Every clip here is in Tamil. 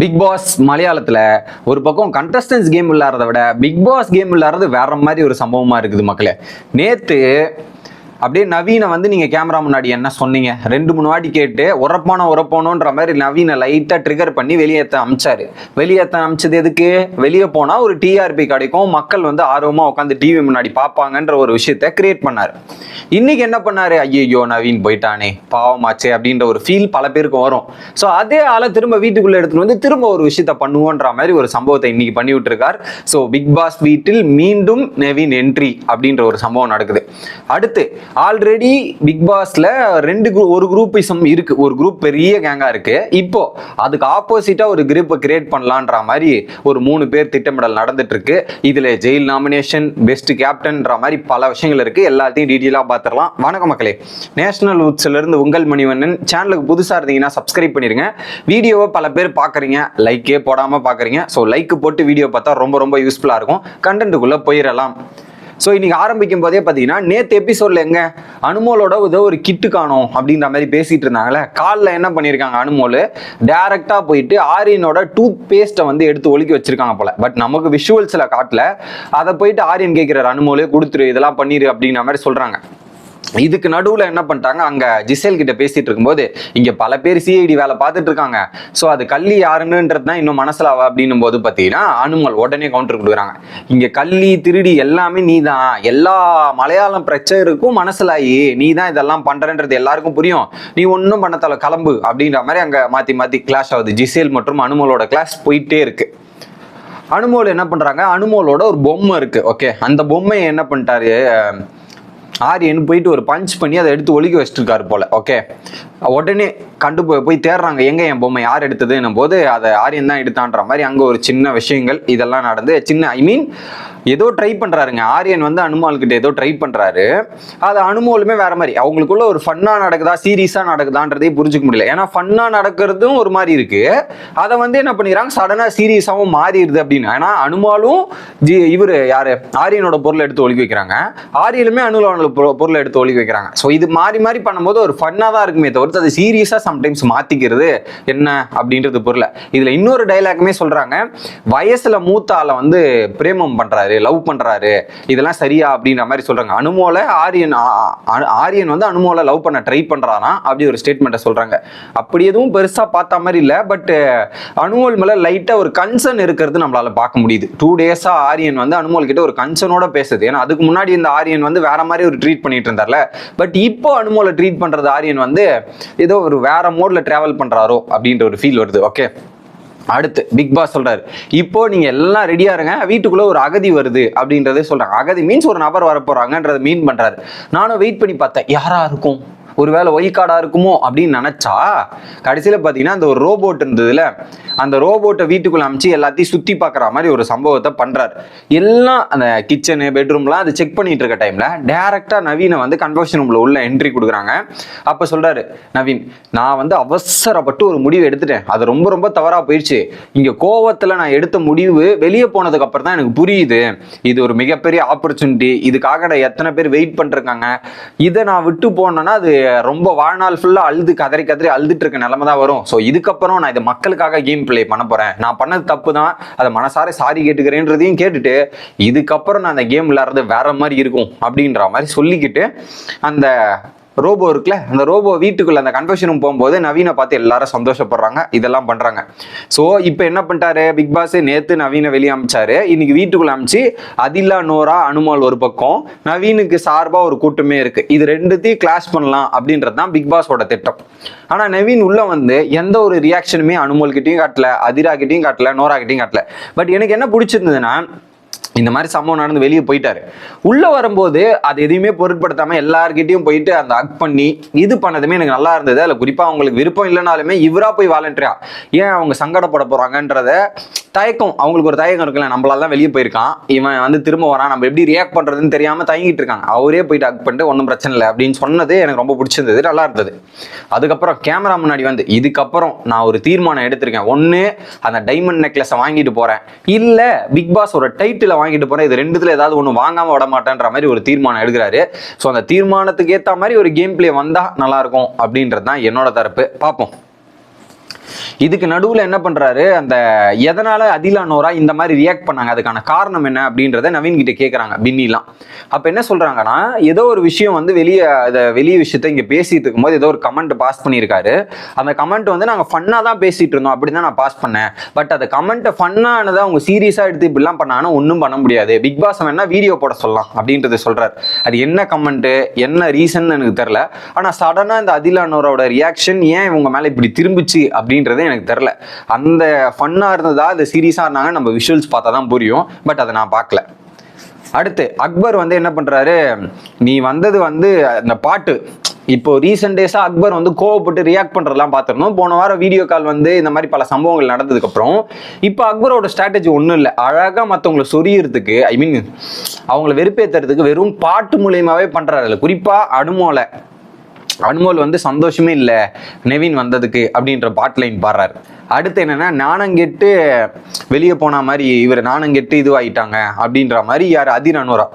பிக் பாஸ் மலையாளத்தில் ஒரு பக்கம் கண்டஸ்டன்ஸ் கேம் விளையாடுறத விட பிக் பாஸ் கேம் விளையாடுறது வேற மாதிரி ஒரு சம்பவமாக இருக்குது மக்களே. நேற்று அப்படியே நவீனை வந்து நீங்கள் கேமரா முன்னாடி என்ன சொன்னீங்க? ரெண்டு மூணு வாட்டி கேட்டு உரப்பான உரப்பானோன்ற மாதிரி நவீனை லைட்டாக ட்ரிகர் பண்ணி வெளியேற்ற அமிச்சாரு. வெளியேற்ற அமிச்சது எதுக்கு? வெளியே போனால் ஒரு டிஆர்பி கிடைக்கும். மக்கள் வந்து ஆர்வமாக உட்காந்து டிவி முன்னாடி பார்ப்பாங்கன்ற ஒரு விஷயத்த கிரியேட் பண்ணார். இன்னைக்கு என்ன பண்ணாரு? ஐயோ நவீன் போயிட்டானே. பாவமாச்சே அப்படின்ற ஒரு ஃபீல் பல பேருக்கு வரும். ஸோ அதே ஆளை திரும்ப வீட்டுக்குள்ள எடுத்துட்டு வந்து திரும்ப ஒரு விஷயத்த பண்ணுவோன்ற மாதிரி ஒரு சம்பவத்தை இன்னைக்கு பண்ணி விட்டுருக்கார். ஸோ பிக் பாஸ் வீட்டில் மீண்டும் நவீன் என்ட்ரி அப்படின்ற ஒரு சம்பவம் நடக்குது. அடுத்து ஆல்ரெடி பிக் பாஸ்ல ரெண்டு குரூப் ஒரு குரூப்பிசம் இருக்கு. ஒரு குரூப் பெரிய கேங்கா இருக்கு. இப்போ அதுக்கு ஆப்போசிட்டா ஒரு குரூப்பை கிரியேட் பண்ணலான்ற மாதிரி ஒரு மூணு பேர் திட்டமிடல் நடந்துட்டு இருக்கு இதுல ஜெயில் நாமினேஷன் பெஸ்ட் கேப்டன்ன்ற மாதிரி பல விஷயங்கள் இருக்கு. எல்லாத்தையும் டீட்டெயிலாக பார்த்துடலாம் வணக்கம் மக்களே. நேஷனல் உட்ஸ்ல இருந்து உங்கள் மணிவண்ணன். சேனலுக்கு புதுசா இருந்தீங்கன்னா சப்ஸ்கிரைப் பண்ணிருங்க வீடியோவை பல பேர் பார்க்குறீங்க லைக்கே போடாம பார்க்குறீங்க ஸோ லைக் போட்டு வீடியோ பார்த்தா ரொம்ப ரொம்ப யூஸ்ஃபுல்லாக இருக்கும். கண்டென்ட்டுக்குள்ள போயிடலாம். ஸோ இன்னைக்கு ஆரம்பிக்கும் போதே பார்த்தீங்கன்னா நேற்று எபிசோட்ல எங்க? அனுமோலோட ஏதோ ஒரு கிட்டு காணும் அப்படின்ற மாதிரி பேசிட்டு இருந்தாங்கல்ல? காலில் என்ன பண்ணியிருக்காங்க அனுமோல்? டேரெக்டாக போயிட்டு ஆரியனோட டூத் பேஸ்ட்டை வந்து எடுத்து ஒழுக்கி வச்சிருக்காங்க போல. பட் நமக்கு விஷுவல்ஸில் காட்டல. அதை போயிட்டு ஆரியன் கேட்குறாரு அனுமோலே கொடுத்துரு இதெல்லாம் பண்ணிரு அப்படிங்கிற மாதிரி சொல்கிறாங்க இதுக்கு நடுவில் என்ன பண்ணிட்டாங்க? அங்கே ஜிசேல் கிட்ட பேசிட்டு இருக்கும்போது இங்கே பல பேர் சிஐடி வேலை பார்த்துட்டு இருக்காங்க. ஸோ அது கள்ளி யாருன்னுன்றது தான் இன்னும் மனசில் அவ அப்படின்னும் போது பார்த்தீங்கன்னா அனுமல் உடனே கவுண்டர் கொடுக்குறாங்க. இங்கே கள்ளி திருடி எல்லாமே நீ தான் எல்லா மலையாளம் பிரச்சனைக்கும் மனசிலாயி. நீ தான் இதெல்லாம் பண்ணுறன்றது எல்லாருக்கும் புரியும். நீ ஒன்றும் பண்ணத்தால கிளம்பு அப்படின்ற மாதிரி அங்கே மாற்றி மாற்றி கிளாஷ் ஆகுது. ஜிசேல் மற்றும் அனுமலோட கிளாஸ் போயிட்டே இருக்கு. அனுமோல் என்ன பண்ணுறாங்க அனுமோலோட ஒரு பொம்மை இருக்குது ஓகே அந்த பொம்மையை என்ன பண்ணிட்டாரு? ஆரியன் போயிட்டு ஒரு பஞ்ச் பண்ணி அதை எடுத்து ஒழுக்கி வச்சிருக்காரு போல ஓகே உடனே கண்டு போய் போய் தேடுறாங்க எங்க என் பொம்மை யார் எடுத்ததுன்னும் போது அதை ஆரியன் தான் எடுத்தான்ற மாதிரி அங்க ஒரு சின்ன விஷயங்கள் இதெல்லாம் நடந்து சின்ன ஐ மீன் ஏதோ ட்ரை பண்றாருங்க. ஆரியன் வந்து அனுமால் கிட்ட ஏதோ ட்ரை பண்றாரு. அது அனுமோலுமே வேற மாதிரி. அவங்களுக்குள்ள ஒரு ஃபன்னா நடக்குதா சீரியஸா நடக்குதான்றதே புரிஞ்சுக்க முடியல. ஏன்னா ஃபன்னா நடக்கிறதும் ஒரு மாதிரி இருக்கு. அதை வந்து என்ன பண்ணிடுறாங்க சடனா சீரியஸாவும் மாறிடுது அப்படின்னு. ஏன்னா அனுமாலும் ஜி இவர் யாரு? ஆரியனோட பொருளை எடுத்து ஒழுக்கி வைக்கிறாங்க. ஆரியலுமே அனுலோனோட பொ- பொருளை எடுத்து ஒழுக்கி வைக்கிறாங்க. ஸோ இது மாறி மாறி பண்ணும்போது ஒரு ஃபன்னாக தான் இருக்குமே தவிர்த்து அதை சீரியஸாக சம்டைம்ஸ் மாற்றிக்கிறது என்ன அப்படின்றது பொருளை இதில் இன்னொரு டைலாக்குமே சொல்கிறாங்க வயசில் மூத்த ஆளை வந்து பிரேமம் பண்ணுறாரு லவ் பண்ணுறாரு இதெல்லாம் சரியா அப்படின்ற மாதிரி சொல்கிறாங்க அனுமோல ஆரியன் ஆரியன் வந்து அனுமோல லவ் பண்ண ட்ரை பண்ணுறானா அப்படி ஒரு ஸ்டேட்மெண்ட்டை சொல்கிறாங்க அப்படி எதுவும் பெருசாக பார்த்த மாதிரி இல்லை பட் அனுமோல் மேலே லைட்டாக ஒரு கன்சர்ன் இருக்கிறது நம்மளால் பார்க்க முடியுது. டூ டேஸாக ஆரியன் வந்து அனுமோல் கிட்ட ஒரு கன்சர்னோட பேசுது. ஏன்னா அதுக்கு முன்னாடி இந்த ஆரியன் வந்து வேற மாதிரி ஒரு ட்ரீட் பண்ணிட்டு இருந்தார்ல. பட் இப்போ அனுமோல ட்ரீட் பண்ணுறது ஆரியன் வந்து ஏதோ ஒரு வேற மோட்ல டிராவல் பண்றாரோ அப்படின்ற ஒரு ஃபீல் வருது ஓகே அடுத்து பிக் பாஸ் சொல்றாரு இப்போ நீங்க எல்லாம் ரெடியா இருங்க வீட்டுக்குள்ள ஒரு அகதி வருது அப்படின்றதே சொல்றாங்க. அகதி மீன்ஸ் ஒரு நபர் வர போறாங்கன்றதை மீன் பண்றாரு. நானும் வெயிட் பண்ணி பார்த்தேன் யாரா இருக்கும்? ஒருவேளை ஒய் கார்டாக இருக்குமோ அப்படின்னு நினச்சா கடைசியில் பார்த்தீங்கன்னா அந்த ஒரு ரோபோட் இருந்ததுல அந்த ரோபோட்டை வீட்டுக்குள்ள அமைச்சு எல்லாத்தையும் சுற்றி பார்க்குற மாதிரி ஒரு சம்பவத்தை பண்ணுறாரு எல்லாம் அந்த கிச்சனு பெட்ரூம்லாம் அதை செக் பண்ணிட்டு இருக்க டைமில் டேரெக்டாக நவீனை வந்து கன்வர்ஷன் ரூமில் உள்ள என்ட்ரி கொடுக்குறாங்க. அப்போ சொல்கிறாரு நவீன் நான் வந்து அவசரப்பட்டு ஒரு முடிவு எடுத்துட்டேன். அது ரொம்ப ரொம்ப தவறாக போயிடுச்சு இங்கே கோவத்தில் நான் எடுத்த முடிவு வெளியே போனதுக்கு அப்புறம் தான் எனக்கு புரியுது. இது ஒரு மிகப்பெரிய ஆப்பர்ச்சுனிட்டி இதுக்காக நான் எத்தனை பேர் வெயிட் பண்ணிருக்காங்க. இதை நான் விட்டு போனேன்னா அது ரொம்ப வாழ்நாள் ஃபுல்லாக அழுது கதறி கதறி அழுதுட்டு இருக்க நிலமை தான் வரும். ஸோ இதுக்கப்புறம் நான் இதை மக்களுக்காக கேம் பிளே பண்ண போகிறேன் நான் பண்ணது தப்பு தான். அதை மனசார சாரி கேட்டுக்கிறேன்றதையும் கேட்டுட்டு இதுக்கப்புறம் நான் அந்த கேம் விளையாடுறது வேற மாதிரி இருக்கும் அப்படின்ற மாதிரி சொல்லிக்கிட்டு அந்த ரோபோ இருக்குல்ல? அந்த ரோபோ வீட்டுக்குள்ள அந்த கன்வென்ஷன் போகும்போது நவீனை பார்த்து எல்லாரும் சந்தோஷப்படுறாங்க. இதெல்லாம் பண்றாங்க. ஸோ இப்போ என்ன பண்ணிட்டாரு? பிக் பாஸ் நேத்து நவீனை வெளியே அமைச்சாரு. இன்னைக்கு வீட்டுக்குள்ள அமிச்சு அதில்லா நோரா அனுமால் ஒரு பக்கம் நவீனுக்கு சார்பா ஒரு கூட்டமே இருக்கு. இது ரெண்டுத்தையும் கிளாஸ் பண்ணலாம் அப்படின்றது தான் பிக் பாஸோட திட்டம். ஆனா நவீன் உள்ள வந்து எந்த ஒரு ரியாக்ஷனுமே அனுமல் கிட்டையும் காட்டல அதிரா கிட்டையும் காட்டல நோரா கிட்டையும் காட்டல. பட் எனக்கு என்ன பிடிச்சிருந்ததுன்னா இந்த மாதிரி சம்பவம் நடந்து வெளியே போயிட்டாரு. உள்ள வரும்போது அது எதையுமே பொருட்படுத்தாம எல்லார்கிட்டையும் போயிட்டு அந்த அக் பண்ணி இது பண்ணதுமே எனக்கு நல்லா இருந்தது. அதுல குறிப்பா அவங்களுக்கு விருப்பம் இல்லைனாலுமே இவரா போய் வாலண்டியா ஏன் அவங்க சங்கடப்பட போறாங்கன்றத தயக்கம் அவங்களுக்கு ஒரு தயக்கம் இருக்குல்ல நம்மளால தான் வெளியே போயிருக்கான். இவன் வந்து திரும்ப வரான் நம்ம எப்படி ரியாக்ட் பண்றதுன்னு தெரியாம தயங்கிட்டு இருக்காங்க. அவரே போயிட்டு அக் பண்ணிட்டு ஒன்றும் பிரச்சனை இல்லை அப்படின்னு சொன்னது எனக்கு ரொம்ப பிடிச்சிருந்தது நல்லா இருந்தது. அதுக்கப்புறம் கேமரா முன்னாடி வந்து இதுக்கப்புறம் நான் ஒரு தீர்மானம் எடுத்திருக்கேன். ஒன்று அந்த டைமண்ட் நெக்லஸை வாங்கிட்டு போறேன். இல்ல பிக் பாஸ் ஒரு டைட்டில் வாங்கிட்டு போறேன். இது ரெண்டுத்துல ஏதாவது ஒன்று வாங்காம விட மாட்டேன்ற மாதிரி ஒரு தீர்மானம் எடுக்கிறாரு. ஸோ அந்த தீர்மானத்துக்கு ஏற்ற மாதிரி ஒரு கேம் பிளே வந்தா நல்லா இருக்கும் அப்படின்றது தான் என்னோட தரப்பு. பார்ப்போம். இதுக்கு நடுவில் என்ன பண்ணுறாரு அந்த எதனால் அதிலா நோரா இந்த மாதிரி ரியாக்ட் பண்ணாங்க? அதுக்கான காரணம் என்ன அப்படின்றத நவீன் கிட்ட கேட்குறாங்க பின்னிலாம். அப்போ என்ன சொல்கிறாங்கன்னா ஏதோ ஒரு விஷயம் வந்து வெளியே அதை வெளியே விஷயத்த இங்கே பேசிட்டு இருக்கும்போது ஏதோ ஒரு கமெண்ட் பாஸ் பண்ணியிருக்காரு. அந்த கமெண்ட் வந்து நாங்கள் ஃபன்னாக தான் பேசிகிட்டு இருந்தோம். அப்படி தான் நான் பாஸ் பண்ணேன். பட் அந்த கமெண்ட்டை ஃபன்னானதை அவங்க சீரியஸாக எடுத்து இப்படிலாம் பண்ணாங்கன்னா ஒன்றும் பண்ண முடியாது. பிக் பாஸ் வேணால் வீடியோ போட சொல்லலாம் அப்படின்றத சொல்கிறார் அது என்ன கமெண்ட்டு என்ன ரீசன் எனக்கு தெரில ஆனால் சடனாக இந்த அதிலானோரோட ரியாக்ஷன் ஏன் இவங்க மேலே இப்படி திரும்பிச்சு அப்படின்னு அப்படின்றது எனக்கு தெரில. அந்த ஃபன்னாக இருந்ததா அது சீரியஸாக இருந்தாங்க நம்ம விஷுவல்ஸ் பார்த்தா தான் புரியும். பட் அதை நான் பார்க்கல. அடுத்து அக்பர் வந்து என்ன பண்ணுறாரு நீ வந்தது வந்து அந்த பாட்டு. இப்போ ரீசெண்ட் டேஸாக அக்பர் வந்து கோவப்பட்டு ரியாக்ட் பண்ணுறதெல்லாம் பார்த்துருந்தோம். போன வாரம் வீடியோ கால் வந்து இந்த மாதிரி பல சம்பவங்கள் நடந்ததுக்கப்புறம் இப்போ அக்பரோட ஸ்ட்ராட்டஜி ஒன்றும் இல்லை. அழகாக மற்றவங்களை சொரியறதுக்கு ஐ மீன் அவங்கள வெறுப்பேற்றுறதுக்கு வெறும் பாட்டு மூலியமாகவே பண்ணுறதில்லை குறிப்பாக குறிப்பா அன்மோல் வந்து சந்தோஷமே இல்லை. நெவின் வந்ததுக்கு அப்படின்ற பாட்லைன் பாடுறாரு. அடுத்து என்னன்னா நாணங்கெட்டு வெளியே போன மாதிரி இவர் நாணங்கெட்டு இதுவாயிட்டாங்க அப்படின்ற மாதிரி யார்? அதிர் அனுரா.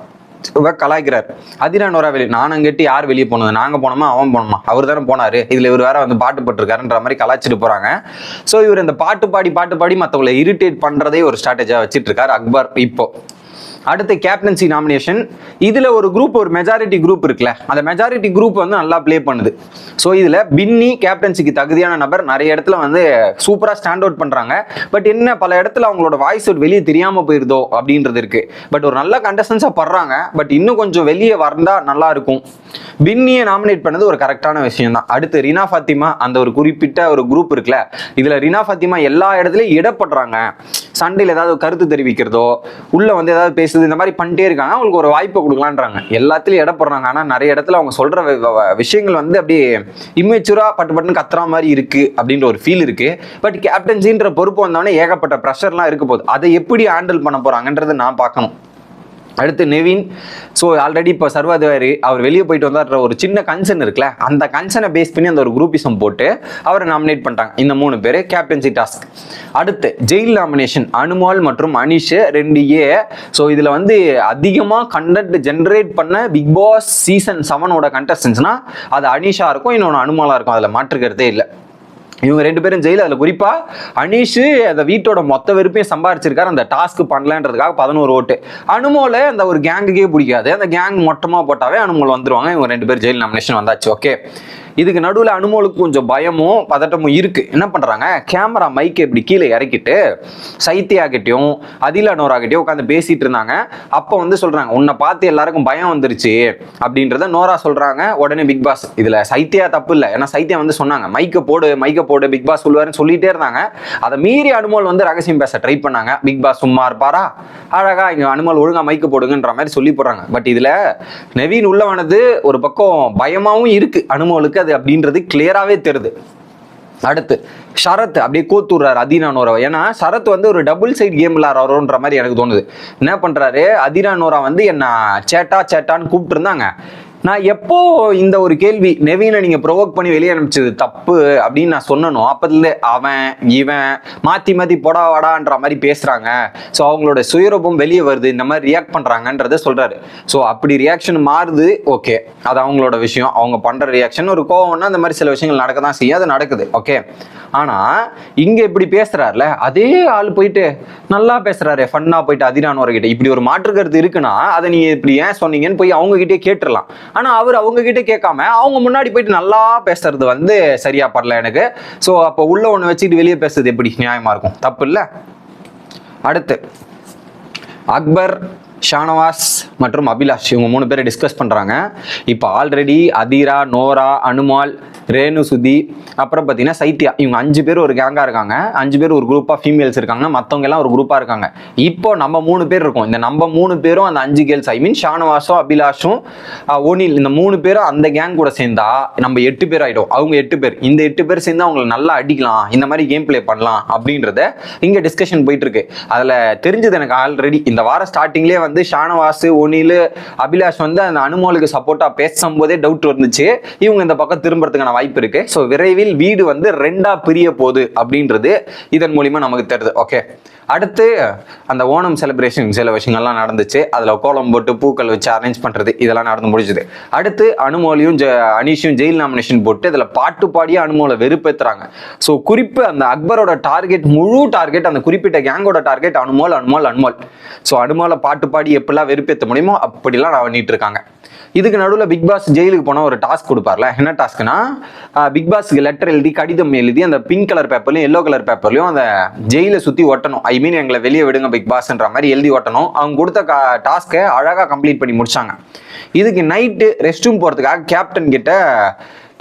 இவர் கலாய்க்கிறார். அதிர் நோரா வெளியே நாணங்கெட்டு யார் வெளியே போனது? நாங்கள் போனோமா? அவன் போனோமா? அவர் தானே போனார். இதில் இவர் வேற வந்து பாட்டு போட்டிருக்காருன்ற மாதிரி கலாய்ச்சிட்டு போகிறாங்க ஸோ இவர் இந்த பாட்டு பாடி பாட்டு பாடி மற்றவங்களை இரிட்டேட் பண்ணுறதே ஒரு ஸ்ட்ராட்டஜியாக வச்சுட்டு இருக்கார் அக்பர் இப்போ. அடுத்து கேப்டன்சி நாமினேஷன் இதில் ஒரு குரூப் ஒரு மெஜாரிட்டி குரூப் இருக்குல்ல அந்த மெஜாரிட்டி குரூப் வந்து நல்லா ப்ளே பண்ணுது. ஸோ இதில் பின்னி கேப்டன்சிக்கு தகுதியான நபர் நிறைய இடத்துல வந்து சூப்பராக ஸ்டாண்ட் அவுட் பண்ணுறாங்க பட் என்ன பல இடத்துல அவங்களோட வாய்ஸ் வெளியே தெரியாமல் போயிருதோ அப்படின்றது இருக்கு. பட் ஒரு நல்ல கண்டஸ்டன்ஸாக படுறாங்க. பட் இன்னும் கொஞ்சம் வெளியே வந்தால் நல்லா இருக்கும். பின்னியை நாமினேட் பண்ணது ஒரு கரெக்டான விஷயம் தான். அடுத்து ரினா ஃபாத்திமா அந்த ஒரு குறிப்பிட்ட ஒரு குரூப் இருக்குல்ல இதில் ரினா ஃபாத்திமா எல்லா இடத்துலையும் இடப்படுறாங்க. சண்டையில் ஏதாவது கருத்து தெரிவிக்கிறதோ உள்ளே வந்து ஏதாவது பேசுது இந்த மாதிரி பண்ணிட்டே இருக்காங்க அவங்களுக்கு ஒரு வாய்ப்பை கொடுக்கலான்றாங்க. எல்லாத்துலயும் இடப்படுறாங்க ஆனால் நிறைய இடத்துல அவங்க சொல்ற விஷயங்கள் வந்து அப்படியே இம்மெச்சூரா பட்டு பட்டுன்னு கத்துற மாதிரி இருக்கு அப்படின்ற ஒரு ஃபீல் இருக்கு. பட் கேப்டன்சின்ற பொறுப்பு வந்தவொடனே ஏகப்பட்ட ப்ரெஷர்லாம் இருக்க போகுது. அதை எப்படி ஹேண்டில் பண்ண போறாங்கன்றதை நான் பார்க்கணும். அடுத்து நெவின். ஸோ ஆல்ரெடி இப்போ சர்வாதிகாரி அவர் வெளியே போயிட்டு வந்தார் ஒரு சின்ன கன்சர்ன் இருக்குல்ல அந்த கன்சர்னை பேஸ் பண்ணி அந்த ஒரு குரூப்பிசம் போட்டு அவரை நாமினேட் பண்ணிட்டாங்க. இந்த மூணு பேர் கேப்டன்சி டாஸ்க் அடுத்து ஜெயில் நாமினேஷன் அனுமால் மற்றும் அனிஷ் ரெண்டு ஏ. ஸோ இதில் வந்து அதிகமாக கண்டென்ட் ஜென்ரேட் பண்ண பிக் பாஸ் சீசன் செவனோட கண்டஸ்டன்ஸ்னால் அது அனிஷாக இருக்கும் இன்னொன்று அனுமாலாக இருக்கும் அதில் மாற்றுக்கிறதே இல்லை. இவங்க ரெண்டு பேரும் ஜெயில. அதில் குறிப்பா அனீஷ் அந்த வீட்டோட மொத்த வெறுப்பையும் சம்பாரிச்சிருக்காரு. அந்த டாஸ்க் பண்ணலன்றதுக்காக பதினோரு ஓட்டு. அனுமோல அந்த ஒரு கேங்குக்கே பிடிக்காது. அந்த கேங் மொட்டமா போட்டாவே அனுமோல் வந்துருவாங்க. இவங்க ரெண்டு பேர் ஜெயில் நாமினேஷன் வந்தாச்சு. ஓகே இதுக்கு நடுவில் அனுமோலுக்கு கொஞ்சம் பயமும் பதட்டமும் இருக்குது என்ன பண்ணுறாங்க கேமரா மைக்கை இப்படி கீழே இறக்கிட்டு சைத்தியாகிட்டையும் அதில் அனோரா உட்காந்து பேசிகிட்டு இருந்தாங்க. அப்போ வந்து சொல்கிறாங்க உன்னை பார்த்து எல்லாருக்கும் பயம் வந்துருச்சு. அப்படின்றத நோரா சொல்கிறாங்க உடனே பிக் பாஸ் இதில் சைத்தியா தப்பு இல்லை. ஏன்னா சைத்தியா வந்து சொன்னாங்க மைக்கை போடு மைக்கை போடு பிக் பாஸ் சொல்லுவாருன்னு சொல்லிட்டே இருந்தாங்க. அதை மீறி அனுமோல் வந்து ரகசியம் பேச ட்ரை பண்ணாங்க. பிக் பாஸ் சும்மா இருப்பாரா? அழகா இங்க அனுமோல் ஒழுங்கா மைக்கு போடுங்கன்ற மாதிரி சொல்லி போடுறாங்க. பட் இதுல நவீன் உள்ளவனது ஒரு பக்கம் பயமாவும் இருக்கு அனுமோலுக்கு. அது அப்படின்றது கிளியராகவே தெரியுது. அடுத்து சரத் அப்படியே கோத்துடுறாரு அதினானோரா ஏன்னா சரத் வந்து ஒரு டபுள் சைட் கேம் விளாட்றோன்ற மாதிரி எனக்கு தோணுது. என்ன பண்றாரு? அதினானோரா வந்து என்ன சேட்டா சேட்டான்னு கூப்பிட்டு இருந்தாங்க நான் எப்போ இந்த ஒரு கேள்வி நெவீனை நீங்க ப்ரொவோக் பண்ணி வெளியே அனுப்பிச்சது தப்பு அப்படின்னு நான் சொன்னனோ அப்பதுல அவன் இவன் மாத்தி மாத்தி போடா வாடான்ற மாதிரி பேசுறாங்க. ஸோ அவங்களோட சுயரூபம் வெளியே வருது இந்த மாதிரி ரியாக்ட் பண்றாங்கன்றத சொல்றாரு. ஸோ அப்படி ரியாக்ஷன் மாறுது ஓகே அது அவங்களோட விஷயம். அவங்க பண்ற ரியாக்ஷன் ஒரு கோவம்னா அந்த மாதிரி சில விஷயங்கள் நடக்க தான் செய்யும். அது நடக்குது ஓகே ஆனா இங்க இப்படி பேசுறாருல அதே ஆள் போயிட்டு நல்லா பேசுறாரு ஃபன்னா போயிட்டு அதிரானவர்கிட்ட. இப்படி ஒரு மாற்று கருத்து இருக்குன்னா அதை நீங்க இப்படி ஏன் சொன்னீங்கன்னு போய் அவங்க கிட்டே ஆனால் ஆனா அவர் அவங்க கிட்ட கேட்காம அவங்க முன்னாடி போயிட்டு நல்லா பேசுறது வந்து சரியா படல எனக்கு. ஸோ அப்போ உள்ள ஒன்று வச்சுட்டு வெளியே பேசுறது எப்படி நியாயமா இருக்கும்? தப்பு இல்லை? அடுத்து அக்பர் ஷானவாஸ் மற்றும் அபிலாஷ் இவங்க மூணு பேரை டிஸ்கஸ் பண்ணுறாங்க இப்போ ஆல்ரெடி அதிரா நோரா அனுமால் ரேணு சுதி அப்புறம் பார்த்தீங்கன்னா சைத்யா. இவங்க அஞ்சு பேர் ஒரு கேங்காக இருக்காங்க. அஞ்சு பேர் ஒரு குரூப்பாக ஃபீமேல்ஸ் இருக்காங்க மற்றவங்க எல்லாம் ஒரு குரூப்பாக இருக்காங்க. இப்போ நம்ம மூணு பேர் இருக்கோம். இந்த நம்ம மூணு பேரும் அந்த அஞ்சு கேர்ள்ஸ் ஐ மீன் ஷானவாஸும் அபிலாஷும் ஓனில் இந்த மூணு பேரும் அந்த கேங் கூட சேர்ந்தா நம்ம எட்டு பேர் ஆகிடும் அவங்க எட்டு பேர். இந்த எட்டு பேர் சேர்ந்து அவங்களை நல்லா அடிக்கலாம். இந்த மாதிரி கேம் ப்ளே பண்ணலாம் அப்படின்றத இங்கே டிஸ்கஷன் போயிட்டு இருக்கு. அதில் தெரிஞ்சது எனக்கு ஆல்ரெடி இந்த வாரம் ஸ்டார்டிங்லேயே வந்து ஷானவாஸ் ஒனில் அபிலாஷ் வந்து அந்த அனுமோலுக்கு சப்போர்ட்டாக பேசும்போதே டவுட் வந்துச்சு. இவங்க இந்த பக்கம் திரும்புறதுக்கான வாய்ப்பு இருக்கு. ஸோ விரைவில் வீடு வந்து ரெண்டா பிரிய போகுது அப்படின்றது இதன் மூலியமா நமக்கு தெரியுது. ஓகே அடுத்து அந்த ஓணம் செலிப்ரேஷன் சில விஷயங்கள்லாம் நடந்துச்சு. அதில் கோலம் போட்டு பூக்கள் வச்சு அரேஞ்ச் பண்ணுறது இதெல்லாம் நடந்து முடிஞ்சுது. அடுத்து அனுமோலியும் ஜ அனீஷும் ஜெயில் நாமினேஷன் போட்டு இதில் பாட்டு பாடியே அனுமோலை வெறுப்பேற்றுறாங்க ஸோ குறிப்பு அந்த அக்பரோட டார்கெட் முழு டார்கெட் அந்த குறிப்பிட்ட கேங்கோட டார்கெட் அனுமோல் அனுமோல் அனுமோல் ஸோ அனுமோலை பாட்டு பாடி எப்படிலாம் வெறுப்பேற்ற முடியுமோ அப்படிலாம் நான் பண்ணிட்டு இருக்காங்க இதுக்கு நடுவில் பிக் பாஸ் ஜெயிலுக்கு போனால் ஒரு டாஸ்க் கொடுப்பார்ல. என்ன டாஸ்க்னா பிக் பாஸ்க்கு லெட்டர் எழுதி கடிதம் எழுதி அந்த பிங்க் கலர் பேப்பர்லையும் எல்லோ கலர் பேப்பர்லையும் அந்த ஜெயிலை சுற்றி ஒட்டணும். ஐ மீன் எங்களை வெளியே விடுங்க பிக் பாஸ்ன்ற மாதிரி எழுதி ஒட்டணும். அவங்க கொடுத்த கா டாஸ்க்கை அழகாக கம்ப்ளீட் பண்ணி முடிச்சாங்க. இதுக்கு நைட்டு ரெஸ்ட் ரூம் போகிறதுக்காக கேப்டன் கிட்ட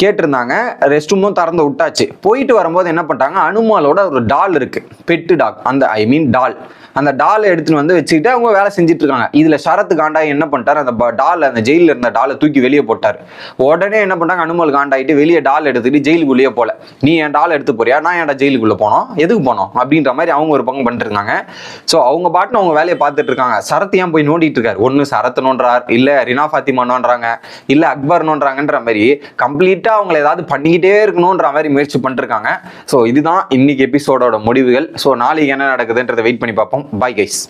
கேட்டிருந்தாங்க. ரெஸ்ட் ரூமும் திறந்து விட்டாச்சு. போயிட்டு வரும்போது என்ன பண்ணிட்டாங்க? அனுமாலோட ஒரு டால் இருக்கு. பெட்டு டாக் அந்த ஐ மீன் டால். அந்த டாலை எடுத்துன்னு வந்து வச்சுக்கிட்டு அவங்க வேலை செஞ்சுட்டு இருக்காங்க. இதுல சரத்து காண்டா என்ன பண்ணிட்டாரு? அந்த டால் அந்த ஜெயில இருந்த டாலை தூக்கி வெளியே போட்டார். உடனே என்ன பண்ணாங்க அனுமல் காண்டாயிட்டு வெளியே டால் எடுத்துட்டு ஜெயிலுக்குள்ளேயே போல. நீ என் டால் எடுத்து போறியா? நான் ஏன்டா ஜெயிலுக்குள்ள போனோம்? எதுக்கு போனோம்? அப்படின்ற மாதிரி அவங்க ஒரு பங்கு பண்ணிட்டு இருக்காங்க ஸோ அவங்க பாட்டுன்னு அவங்க வேலையை பார்த்துட்டு இருக்காங்க. சரத்து ஏன் போய் நோண்டிட்டு இருக்காரு? ஒன்று சரத்து நோன்றார் இல்ல ரினா ஃபாத்திமா நோன்றாங்க இல்ல அக்பர் நோன்றாங்கன்ற மாதிரி கம்ப்ளீட்டா அவங்கள ஏதாவது பண்ணிக்கிட்டே இருக்கணுன்ற மாதிரி முயற்சி பண்ணிட்டு இருக்காங்க ஸோ இதுதான் இன்னைக்கு எபிசோடோட முடிவுகள். ஸோ நாளைக்கு என்ன நடக்குதுன்றதை வெயிட் பண்ணி பார்ப்போம். Bye guys